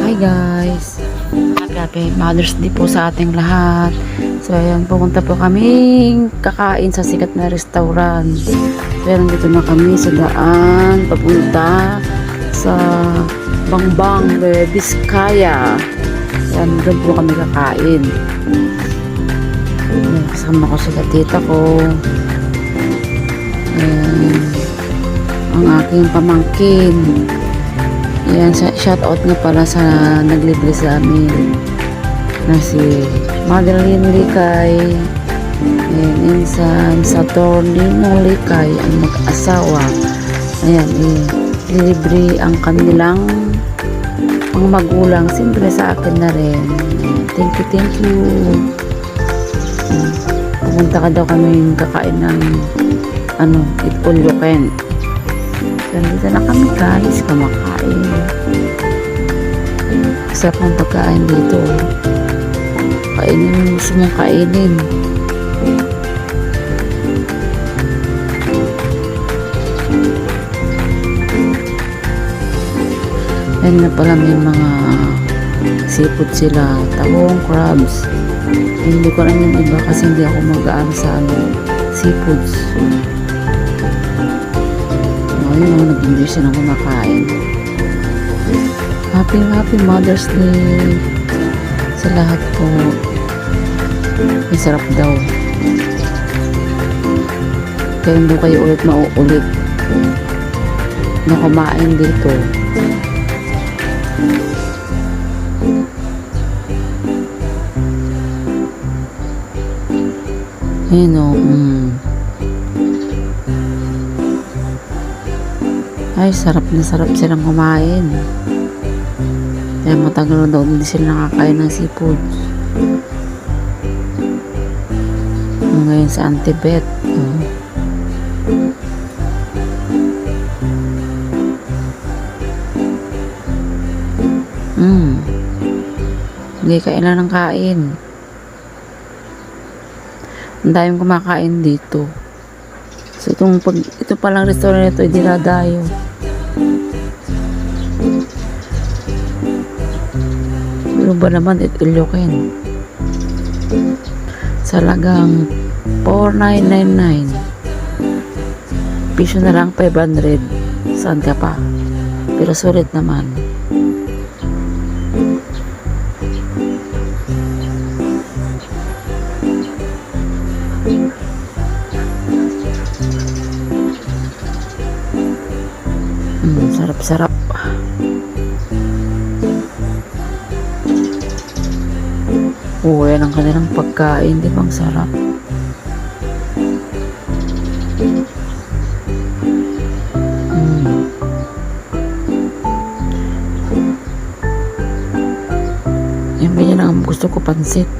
Hi guys! Happy Mother's Day po sa ating lahat. So ayan, pupunta po kami kakain sa sikat na restaurant. So ayan, dito na kami sa daan, papunta sa Bangbang, eh, Vizcaya. Ayan, doon po kami kakain. Ayan, kasama ko sila tita ko. Ayan, ang aking pamangkin. Yan, shout out nga pala sa naglibre sa amin. Na si Madeline Likay. And insan sa Tornino Likay ang mag-asawa. Ayan, eh, libre ang kanilang mga magulang. Siyempre sa akin na rin. Thank you, thank you. Pumunta ka daw kami kakain ng ano, it all you can Nandito na kami guys, kumakain. Sarap ng pagkain dito. Kainin mo gusto mong kainin. Yan na pala may mga seafood sila. Tawong, crabs. Hindi ko alam yung iba kasi hindi ako mag-aano sa ano, seafoods. Ayun, oh, nag-enjoy silang kumakain. Happy, happy Mother's Day sa lahat po. Ang sarap daw. Kaya hindi kayo ulit mauulit na kumain dito. Ayun o, mm. Ay, sarap na sarap silang kumain. Kaya matagal na daw hindi sila nakakain ng seafood. Ngayon sa Antibet. Oh. Mm. Hindi kailan ng kain. Ang daming kumakain dito. So itong pag ito palang restaurant nito ay dinadayo. Ano ba naman it Ilocos? Salagang 4999. Piso na lang 500. Saan ka pa? Pero sulit naman. Sarap-sarap. Oo, yan ang kanilang pagkain. Di ba ang sarap? Mm. Yan ba yan ang gusto ko pansit?